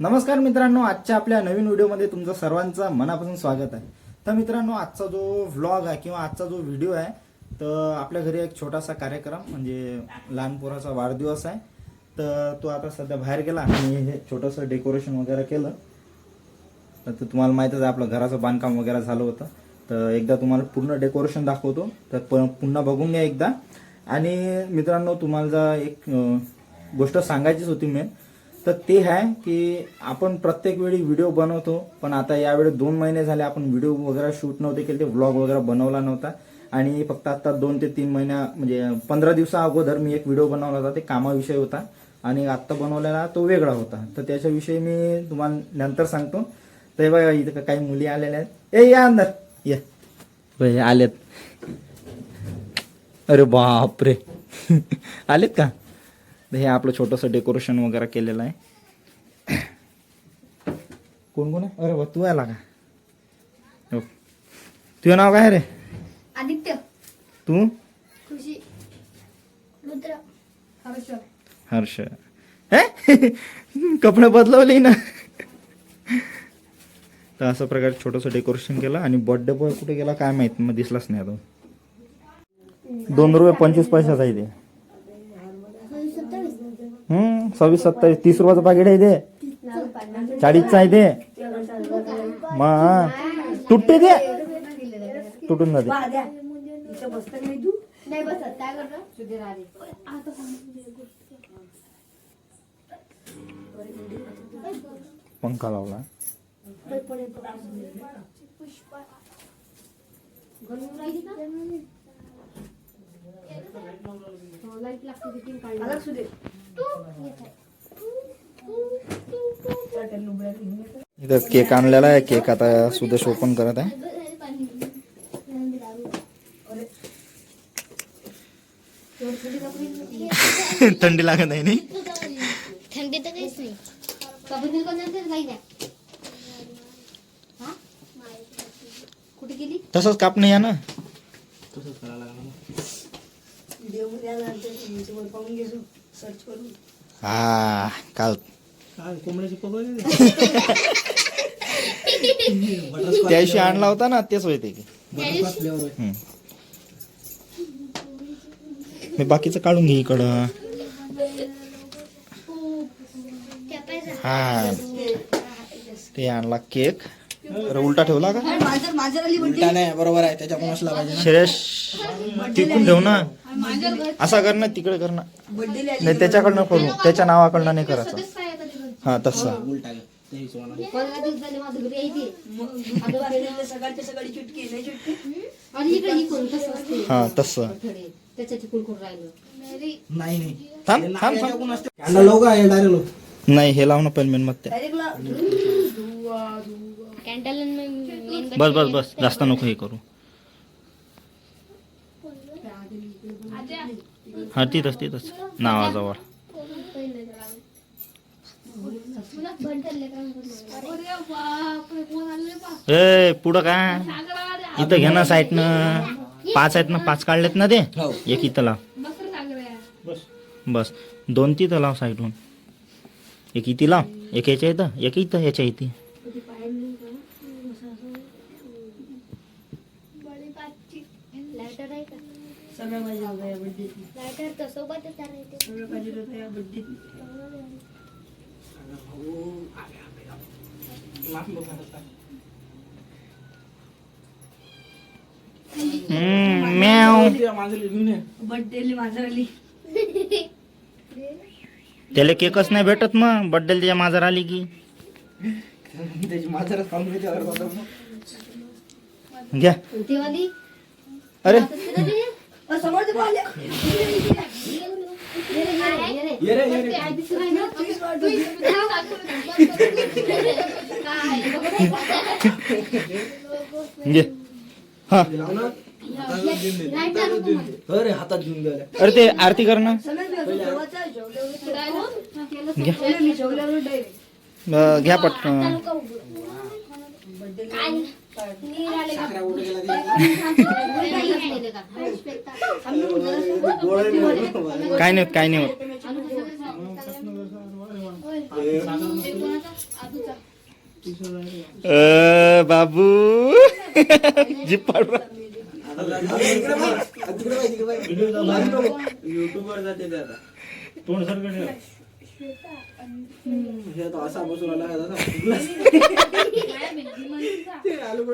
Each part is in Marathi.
नमस्कार मित्रांनो आजच्या आपल्या नवीन व्हिडिओमध्ये तुमचं सर्वांचं मनापासून स्वागत आहे. तर मित्रांनो आजचा जो व्लॉग आहे किंवा आजचा जो व्हिडिओ आहे तर आपल्या घरी एक छोटासा कार्यक्रम म्हणजे लहान पोराचा वाढदिवस आहे. तर तो आता सध्या बाहेर गेला आणि हे छोटंसं डेकोरेशन वगैरे केलं. तर तुम्हाला माहीतच आहे आपलं घराचं बांधकाम वगैरे झालं होतं. तर एकदा तुम्हाला पूर्ण डेकोरेशन दाखवतो. तर प पुन्हा बघून घ्या एकदा. आणि मित्रांनो तुम्हाला जर एक गोष्ट सांगायचीच होती मेन तर ते आहे की आपण प्रत्येक वेळी व्हिडिओ बनवतो पण आता यावेळी दोन महिने झाले आपण व्हिडिओ वगैरे शूट नव्हते केले ते व्लॉग वगैरे बनवला नव्हता. आणि फक्त आता दोन ते तीन महिन्या म्हणजे पंधरा दिवसा अगोदर मी एक व्हिडिओ बनवला होता ते कामाविषयी होता. आणि आत्ता बनवलेला तो वेगळा होता. तर त्याच्याविषयी मी तुम्हाला नंतर सांगतो. तर बघा इथं काही मुली आलेल्या आहेत. ए या अंदर. या. आलेत. अरे बापरे. आलेत का? तर हे आपलं छोटंसं डेकोरेशन वगैरे केलेलं आहे. कोण कोण आहे? अरे वा तू आला का? हो. तुझं नाव काय रे? आदित्य. तू? खुशी. रुद्र. हर्ष हर्ष हे? कपडे बदलवले ना. तर अशा प्रकारे छोटंसं डेकोरेशन केलं आणि बर्थडे बॉय कुठे गेला काय माहीत मग दिसलाच नाही आता. दोन रुपये पंचवीस पैशाचा आहे ते. हम्म सव्वीस सत्तावीस तीस रुपयाचं पाकिट आहे ते. चाळीसचं आहे ते. मग तुटते ते. तुटून जाते. पंखा लावला. लाइट लागते इथं केक आणलेला आहे. केक आता सुदेश ओपन करत आहे. थंडी लागत आहे नाही थंडी तर काहीच नाही. हा? कुठे गेली? तसंच कापणं या ना. हा काल त्याशी आणला होता ना तेच होते की हम्म. मी बाकीचं काढून घे इकडं. हा. ते आणला केक. तर उलटा ठेवला का? उलटा नाही बरोबर आहे त्याच्याकडून असला पाहिजे श्रेयश तिकून ठेव ना. असा कर ना तिकडे कर ना. नाही त्याच्याकडनं करू त्याच्या नावाकडनं नाही करायचं हा तसं. उलटा ही हा तसं. नाही हे लावणं पण मेन मत कॅन्डल बस बस बस जास्त नको हे करू. हा तिथंच तिथंच. नावाजवळ. ए पुढं काय? इथं घे ना साईडनं पाच आहेत ना पाच काढलेत ना ते. एक इथं लाव. बस. दोन तिथं लाव साईडहून एक इथे लाव. एक याच्या इथं एक इथं याच्या इथे लायटर आहे का सगळं पाहिजे होतं या बड्डे लायटर तर सोबतच आहे सगळं पाहिजे होतं या बड्डे हम्म, म्याव. त्या मांजरीला घेऊन ये. बड्डेली माझं आली. त्याला केकच नाही भेटत मग. बड्डेला त्याच्या माझा आली की. त्याची मांजरच खाऊन. घ्या. अरे. ये रे, ये रे. घे. हा. लाव ना. अरे हातात घेऊन गेल्या अरे ते आरती कर ना. घ्या घ्या पटकन. काय नाही काय नाही होत. बाबू. जीप पाडू युट्यूबवर जाते ते आता हे आता असा बसून आला. ते आलू.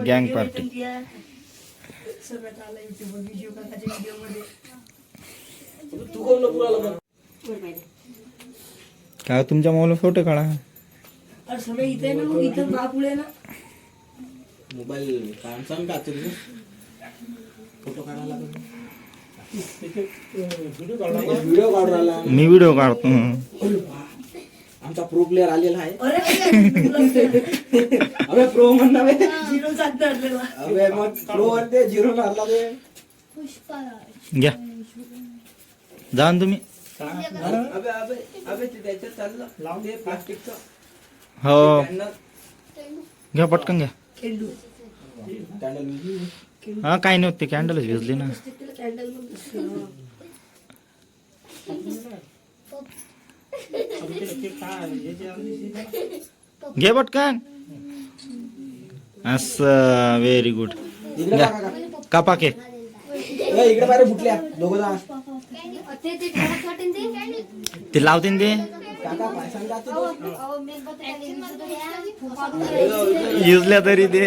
गँग पार्टी. काय तुमच्या मोबाईल फोटो काढा? मोबाईल काय सांग का तुझं फोटो काढायला लागेल. व्हिडिओ काढून राहिला मी व्हिडिओ काढतो आमचा प्रो प्लेअर आलेला आहे. अरे अबे प्रो म्हणणार. झिरो सात धरलेला अबे मग प्रो वरते झिरो मारला ते. घ्या. जा तुम्ही. अबे अबे अबे ते त्याच्यात चाललं. लावून दे प्लास्टिकचं. हो. घ्या पटकन घ्या. हा काही नव्हते कॅन्डलच भिजली ना. घे पटकन. असं व्हेरी गुड कापा के. ते लावते ते. युजल्या तरी ते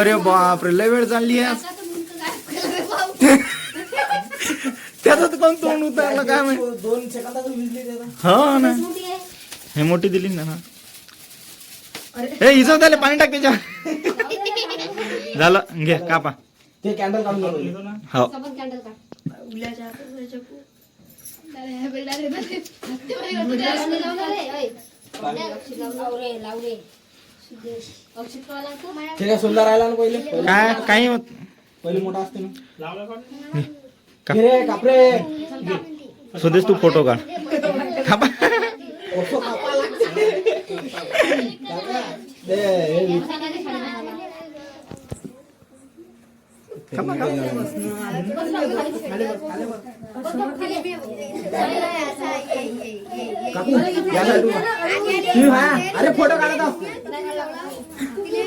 अरे बापरे लय वेळ चालली आहे. त्याचं तर कोण तोंड उतरलं काय माहीत? दोन सेकंदात विजली. हो ना. हे मोठी दिली ना हा. हे हिचं त्याला पाणी टाक त्याच्या झालं घे कापा. ते कॅन्डल काढून हो. कॅन्डल काढ उल्याच्या हाताच्या पो- ते काय सुंदर राहिला ना पहिले? काय? काही होत पहिले मोठा असते ना? कापरे. स्वदेश तू फोटो काढ. हे. अरे फोटो काढत आहो. अरे, अरे, परत पैकी शोकीन.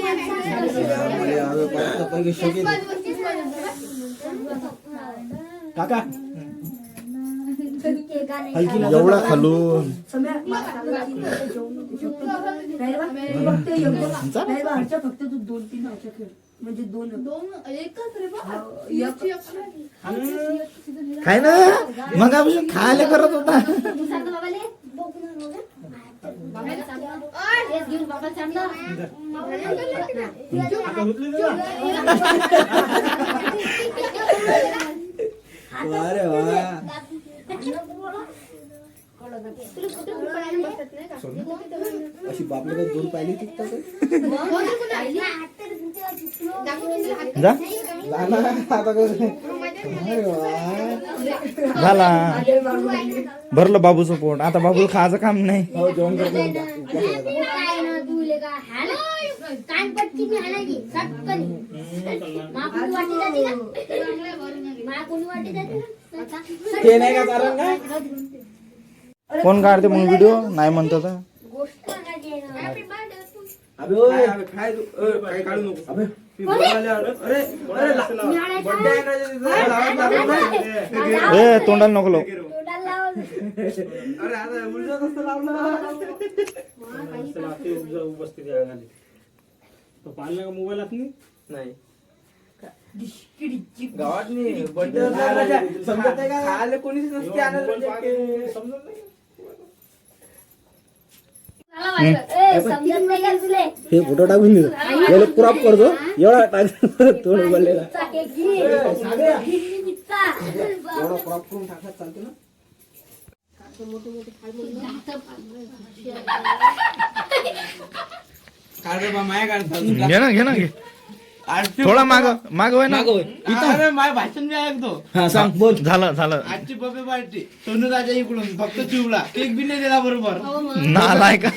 काका. एवढा. खालून फक्त तू दोन तीन खेळ म्हणजे दोन काय ना मग आपण खायला करत होता अरे वा अशी बापले काय दोन पाहिली तिथं जा जा ना, आता कसं? अरे वा झाला. भरलं बाबूचं पोट. आता बाबूला खायचं काम नाही. हो ते नाही का कोण काढते मग व्हिडिओ नाही म्हणतो तर ए तोंडाला नको लावू. उलटं कसं लावलं? नाही. गावात नाही. बड्डे का? कोणीच नसते समजत नाही? का हे फोटो टाकून देतो याला क्रॉप करतो. एवढा टाक. तोंड उघडलेला. घे ना घे ना घे. थोडा माग माग होय ना? अरे माय भाषण बी ऐकतो. हा सांग बोल. झालं झालं. आजची बबे पार्टी. सोनू राजा इकडून फक्त चिवला. केक बी नाही दिला बरोबर. नालाय का?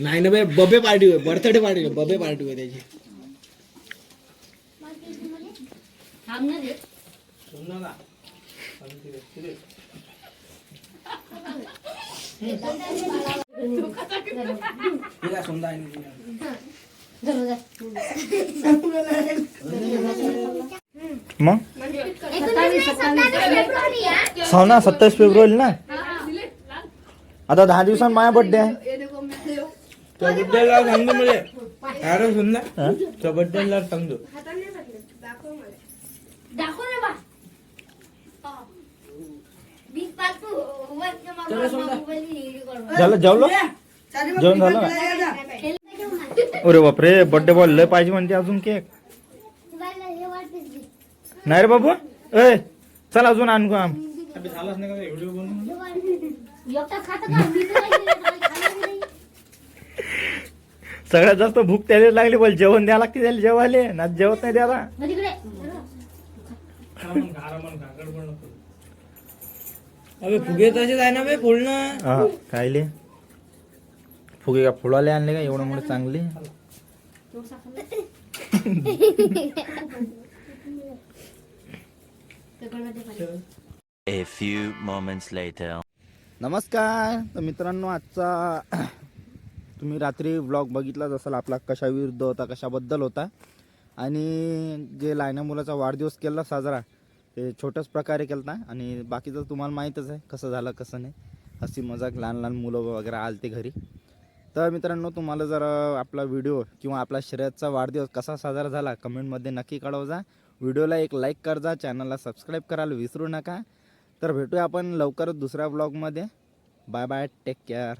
नाही ना बे बबे पार्टी होय बर्थडे पार्टी होय बबे पार्टी होय त्याची. जा. मग एकोणीस सत्तावीस फेब्रुवारी हा. हो ना सत्तावीस फेब्रुवारी ना आता दहा दिवसांनी माझा बर्थडे आहे त्या बड्डेला सांगतो मला अरे सुन ना हा? त्या बड्डेला सांगतो दाखव ना बा बीस पाच तू वरच्या मागं मोबाईल हे कर. झालं जेवलो जेवण झालं खेळता घेऊन आ. अरे बापरे बर्थडे बॉल लय पाहिजे म्हणते अजून केक. नाही रे बाबू? ए चल अजून आणू आम. खायला. सगळ्यात जास्त भूक त्याला लागली बोल जेवण द्यावं लागते त्याला जेवायले. ना जेवत नाही तिकडे. अबे फुगे तसेच आहे ना बे हा कायले फुगे का फुलाले आणले का? एवढं मोठे चांगले? A few moments later. नमस्कार. तर मित्रांनो आजचा तुम्ही रात्री व्लॉग बघितलाच असाल आपला कशाविरुद्ध होता कशाबद्दल होता. आणि जे लायना मुलाचा वाढदिवस केला साजरा ते छोट्याच प्रकारे केला आणि बाकीचं तुम्हाला माहीतच आहे कसं झालं कसं नाही. हसी मजाक लहान लहान मुलं वगैरे आलते घरी. तर मित्रांनो तुम्हाला जर आपला व्हिडिओ किंवा आपला शर्यतचा वाढदिवस कसा साजरा झाला कमेंटमध्ये नक्की कळव जा. व्हिडिओला एक लाईक कर जा चॅनलला सबस्क्राईब करायला विसरू नका. तर भेटूया आपण लवकरच दुसऱ्या ब्लॉगमध्ये बाय बाय टेक केअर